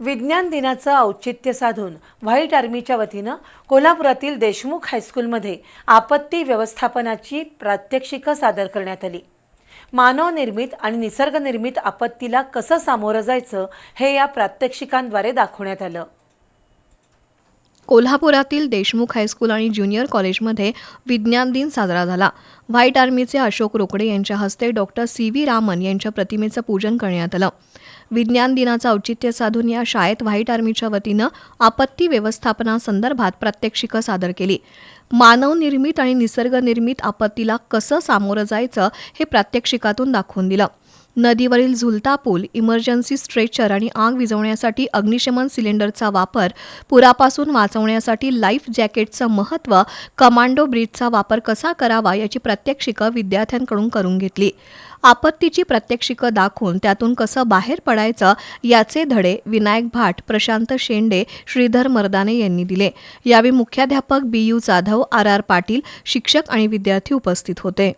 विज्ञान दिनाचं औचित्य साधून व्हाईट आर्मीच्या वतीनं कोल्हापुरातील देशमुख हायस्कूलमध्ये आपत्ती व्यवस्थापनाची प्रात्यक्षिकं सादर करण्यात आली. मानवनिर्मित आणि निसर्गनिर्मित आपत्तीला कसं सामोरं जायचं हे या प्रात्यक्षिकांद्वारे दाखवण्यात आलं. कोल्हापुरातील देशमुख हायस्कूल आणि ज्युनियर कॉलेजमध्ये विज्ञान दिन साजरा झाला. व्हाईट आर्मीचे अशोक रोकडे यांच्या हस्ते डॉक्टर सी व्ही रामन यांच्या प्रतिमेचं पूजन करण्यात आलं. विज्ञान दिनाचं औचित्य साधून या शाळेत व्हाईट आर्मीच्या वतीनं आपत्ती व्यवस्थापनासंदर्भात प्रात्यक्षिकं सादर केली. मानवनिर्मित आणि निसर्गनिर्मित आपत्तीला कसं सामोरं जायचं हे प्रात्यक्षिकातून दाखवून दिलं. नदीवरील झुलता पूल इमर्जन्सी स्ट्रेचर आणि आग विझवण्यासाठी अग्निशमन सिलेंडरचा वापर पुरापासून वाचवण्यासाठी लाईफ जॅकेटचं महत्त्व कमांडो ब्रिजचा वापर कसा करावा याची प्रात्यक्षिकं विद्यार्थ्यांकडून करून घेतली. आपत्तीची प्रात्यक्षिकं दाखवून त्यातून कसं बाहेर पडायचं याचे धडे विनायक भाट प्रशांत शेंडे श्रीधर मर्दाने यांनी दिले. यावेळी मुख्याध्यापक B U Jadhav R R Patil शिक्षक आणि विद्यार्थी उपस्थित होते.